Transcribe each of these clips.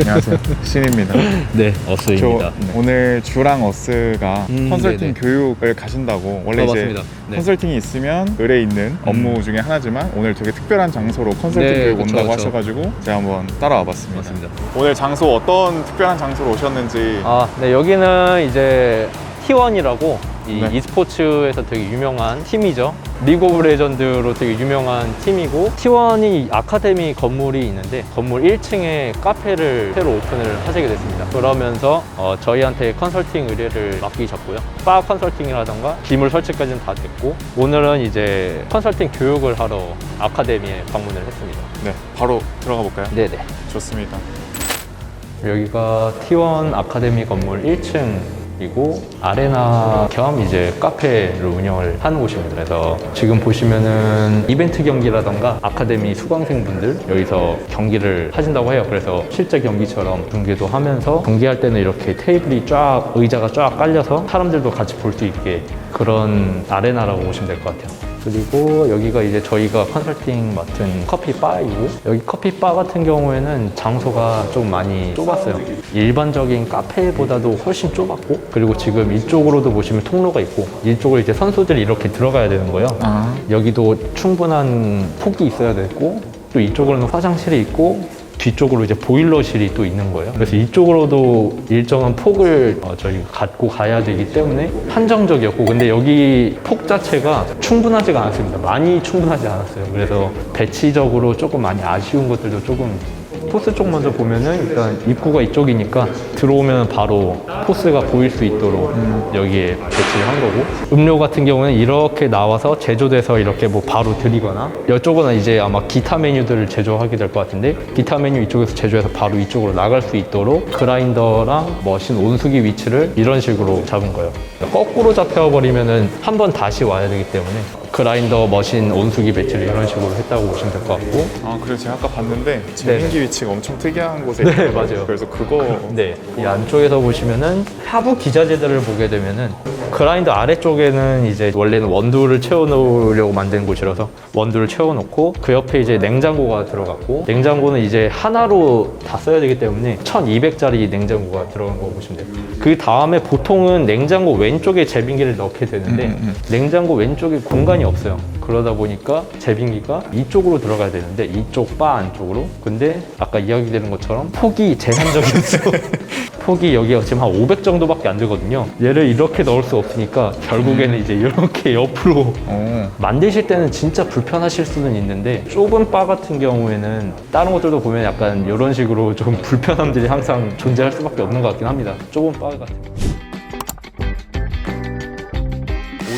안녕하세요. 신입니다. 네, 저 어스입니다. 오늘 주랑 어스가 음, 컨설팅 네네. 교육을 가신다고 원래 아, 이제 맞습니다. 네. 컨설팅이 있으면 을에 있는 업무 중에 하나지만 오늘 되게 특별한 장소로 컨설팅 네, 교육 그쵸, 온다고 그쵸. 하셔가지고 제가 한번 따라와 봤습니다. 맞습니다. 오늘 장소 어떤 특별한 장소로 오셨는지 아, 네, 여기는 이제 T1이라고 이 네. e스포츠에서 되게 유명한 팀이죠. 리그 오브 레전드로 되게 유명한 팀이고 T1이 아카데미 건물이 있는데 건물 1층에 카페를 새로 오픈을 하시게 됐습니다. 그러면서 어, 저희한테 컨설팅 의뢰를 맡기셨고요. 바 컨설팅이라던가 기물 설치까지는 다 됐고 오늘은 이제 컨설팅 교육을 하러 아카데미에 방문을 했습니다. 네 바로 들어가 볼까요? 네네. 좋습니다. 여기가 T1 아카데미 건물 1층 이고 아레나 겸 이제 카페를 운영을 하는 곳입니다. 그래서 지금 보시면은 이벤트 경기라던가 아카데미 수강생분들 여기서 경기를 하신다고 해요. 그래서 실제 경기처럼 중계도 하면서 경기할 때는 이렇게 테이블이 쫙 의자가 쫙 깔려서 사람들도 같이 볼 수 있게 그런 아레나라고 보시면 될 것 같아요. 그리고 여기가 이제 저희가 컨설팅 맡은 커피 바이고 여기 커피 바 같은 경우에는 장소가 좀 많이 좁았어요. 일반적인 카페보다도 훨씬 좁았고 그리고 지금 이쪽으로도 보시면 통로가 있고 이쪽으로 이제 선수들이 이렇게 들어가야 되는 거예요. 아 여기도 충분한 폭이 있어야 되고 또 이쪽으로는 화장실이 있고 뒤쪽으로 이제 보일러실이 또 있는 거예요. 그래서 이쪽으로도 일정한 폭을 어, 저희 갖고 가야 되기 때문에 한정적이었고 근데 여기 폭 자체가 충분하지가 않았습니다. 많이 충분하지 않았어요. 그래서 배치적으로 조금 많이 아쉬운 것들도 조금 포스 쪽 먼저 보면은 일단 입구가 이쪽이니까 들어오면 바로 포스가 보일 수 있도록 여기에 배치를 한 거고. 음료 같은 경우는 이렇게 나와서 제조돼서 이렇게 뭐 바로 드리거나 이쪽은 이제 아마 기타 메뉴들을 제조하게 될 것 같은데 기타 메뉴 이쪽에서 제조해서 바로 이쪽으로 나갈 수 있도록 그라인더랑 머신 온수기 위치를 이런 식으로 잡은 거예요. 거꾸로 잡혀버리면은 한 번 다시 와야 되기 때문에 그라인더 머신 온수기 배치를 이런 식으로 했다고 보시면 될 것 같고 아, 그래서 제가 아까 봤는데 재민기 위치가 엄청 특이한 곳에 네, 있더라고요. 맞아요. 그래서 그거 네, 이 안쪽에서 보시면은 하부 기자재들을 보게 되면은 그라인더 아래쪽에는 이제 원래는 원두를 채워놓으려고 만든 곳이라서 원두를 채워놓고 그 옆에 이제 냉장고가 들어갔고 냉장고는 이제 하나로 다 써야 되기 때문에 1200짜리 냉장고가 들어간 거 보시면 돼요. 그 다음에 보통은 냉장고 왼쪽에 제빙기를 넣게 되는데 음, 음, 냉장고 왼쪽에 공간이 없어요. 그러다 보니까 제빙기가 이쪽으로 들어가야 되는데 이쪽 바 안쪽으로. 근데 아까 이야기되는 것처럼 폭이 제한적이었어. 폭이 여기가 지금 한 500 정도밖에 안 되거든요. 얘를 이렇게 넣을 수 없으니까 결국에는 이제 이렇게 옆으로 어, 만드실 때는 진짜 불편하실 수는 있는데 좁은 바 같은 경우에는 다른 것들도 보면 약간 이런 식으로 좀 불편함들이 항상 존재할 수밖에 없는 것 같긴 합니다. 좁은 바 같은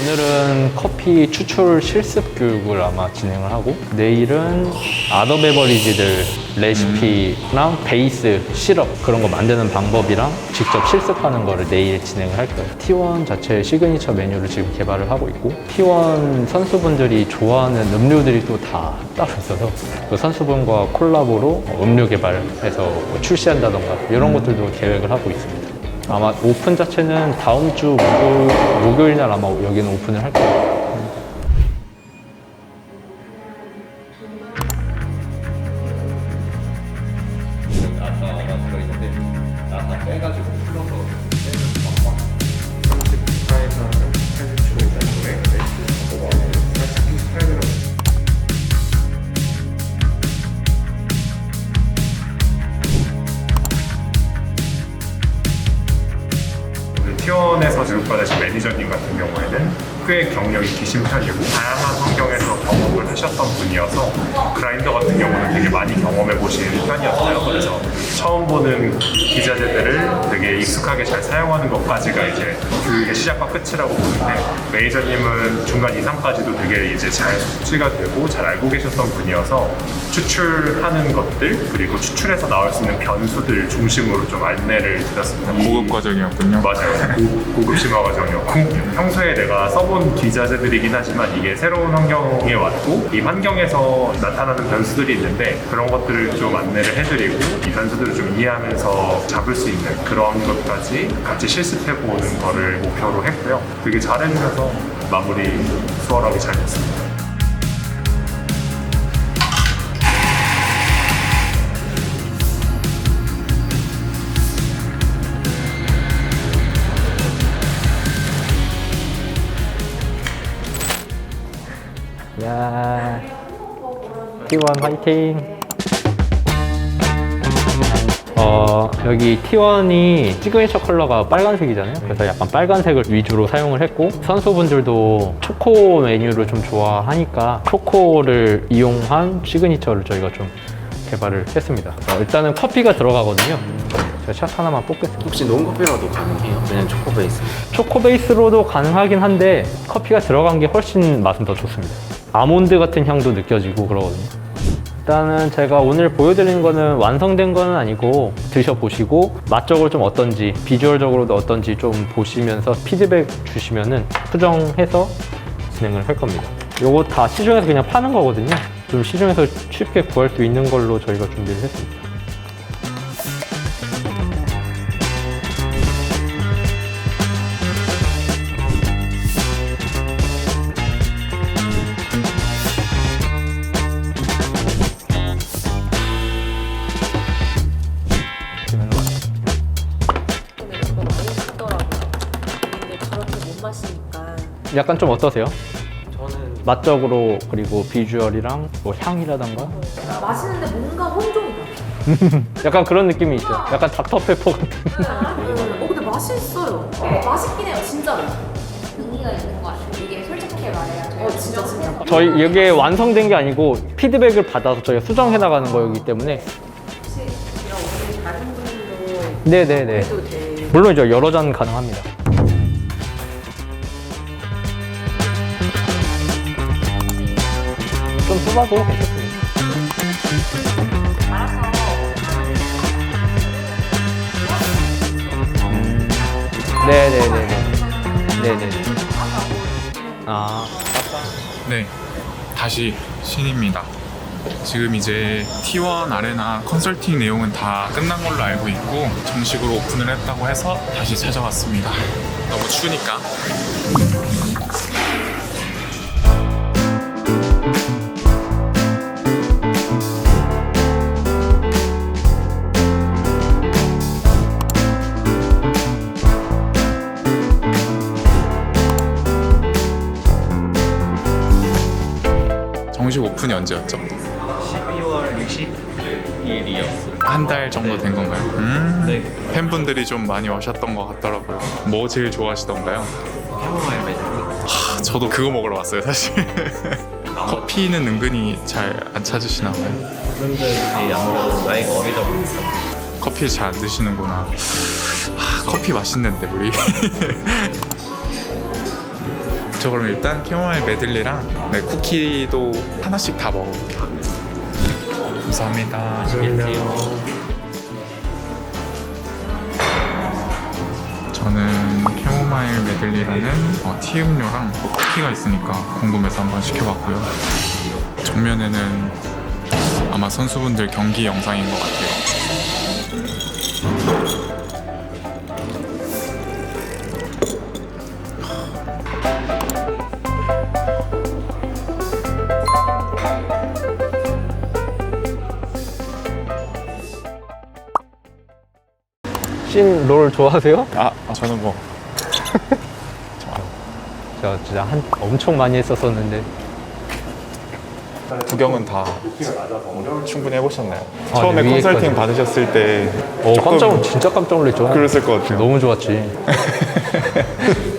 오늘은 커피 추출 실습 교육을 아마 진행을 하고 내일은 아더 베버리지들 레시피랑 베이스 시럽 그런 거 만드는 방법이랑 직접 실습하는 거를 내일 진행을 할 거예요. T1 자체 시그니처 메뉴를 지금 개발을 하고 있고 T1 선수분들이 좋아하는 음료들이 또 다 따로 있어서 그 선수분과 콜라보로 음료 개발해서 뭐 출시한다던가 이런 것들도 계획을 하고 있습니다. 아마 오픈 자체는 다음 주 목요일, 목요일 날 아마 여기는 오픈을 할 거예요. T1에서 지금까지 매니저님 같은 경우에는 꽤 경력이 편이고 다양한 환경에서 경험을 하셨던 분이어서 그라인더 같은 경우는 되게 많이 경험해 보신 편이었어요. 그래서 처음 보는 기자재들을 되게 익숙하게 잘 사용하는 것까지가 이제 교육의 시작과 끝이라고 보는데 매니저님은 중간 이상까지도 되게 이제 잘 숙지가 되고 잘 알고 계셨던 분이어서 추출하는 것들 그리고 추출해서 나올 수 있는 변수들 중심으로 좀 안내를 드렸습니다. 고급 과정이었군요. 맞아요. 고- 고급 심화 과정이었고 평소에 내가 써본 기자재들이긴 하지만 이게 새로운 환경에 왔고 이 환경에서 나타나는 변수들이 있는데 그런 것들을 좀 안내를 해드리고 이 변수들을 좀 이해하면서 잡을 수 있는 그런 것까지 같이 실습해보는 거를 목표로 했고요. 되게 잘해주셔서 마무리 수월하게 잘 됐습니다. 야, T1 화이팅! 어, 여기 T1이 시그니처 컬러가 빨간색이잖아요. 그래서 약간 빨간색을 위주로 사용을 했고, 선수분들도 초코 메뉴를 좀 좋아하니까 초코를 이용한 시그니처를 저희가 좀 개발을 했습니다. 어, 일단은 커피가 들어가거든요. 제가 샷 하나만 뽑겠습니다. 혹시 논 커피로도 가능해요? 왜냐면 초코 베이스. 초코 베이스로도 가능하긴 한데 커피가 들어간 게 훨씬 맛은 더 좋습니다. 아몬드 같은 향도 느껴지고 그러거든요. 일단은 제가 오늘 보여드리는 거는 완성된 거는 아니고 드셔보시고 맛적으로 좀 어떤지 비주얼적으로도 어떤지 좀 보시면서 피드백 주시면은 수정해서 진행을 할 겁니다. 요거 다 시중에서 그냥 파는 거거든요. 좀 시중에서 쉽게 구할 수 있는 걸로 저희가 준비를 했습니다. 마시니까 약간 좀 어떠세요? 저는 맛적으로 그리고 비주얼이랑 뭐 향이라던가 마시는데 뭔가 혼종이다. 약간 그런 느낌이 있죠. 약간 닥터페퍼 같은. 어 근데 맛있어요. 맛있긴 해요 진짜로. 의미가 있는 것 같아요. 이게 솔직하게 말해야 저희가 어 진짜 진짜. 저희 이게 완성된 게 아니고 피드백을 받아서 저희가 수정해 나가는 거이기 때문에 혹시 이런 오늘 다른 분들도 네네네. 해도 돼. 물론이죠. 여러 잔 가능합니다. 좀 쏟아도 괜찮습니다. 음. 네네네네. 네네네. 아. 네, 다시 신입니다. 지금 이제 T1 아레나 컨설팅 내용은 다 끝난 걸로 알고 있고 정식으로 오픈을 했다고 해서 다시 찾아왔습니다. 너무 추우니까. 정식 오픈이 언제였죠? 12월 60일이었어요. 한 달 정도 된 건가요? 음, 네. 팬분들이 좀 많이 오셨던 것 같더라고요. 뭐 제일 좋아하시던가요? 캐모마일 메뉴. 아, 저도 그거 먹으러 왔어요, 사실. 커피는 은근히 잘 안 찾으시나 봐요. 분들이 아무래도 나이가 어리다 보니까 커피 잘 안 드시는구나. 아, 커피 맛있는데 우리. 저 그럼 일단 캐모마일 메들리랑 네, 쿠키도 하나씩 다 먹어볼게요. 감사합니다. 저는 캐모마일 메들리라는 어, 티 음료랑 뭐 쿠키가 있으니까 궁금해서 한번 시켜봤고요. 정면에는 아마 선수분들 경기 영상인 것 같아요. 씬롤 좋아하세요? 아, 저는 뭐 제가 진짜 한 엄청 많이 했었었는데 구경은 다 충분히 해보셨나요? 아, 처음에 네, 컨설팅 위에까지. 받으셨을 때 어 조금 깜짝 진짜 깜짝 놀랐죠. 그랬을 것 같아요. 너무 좋았지.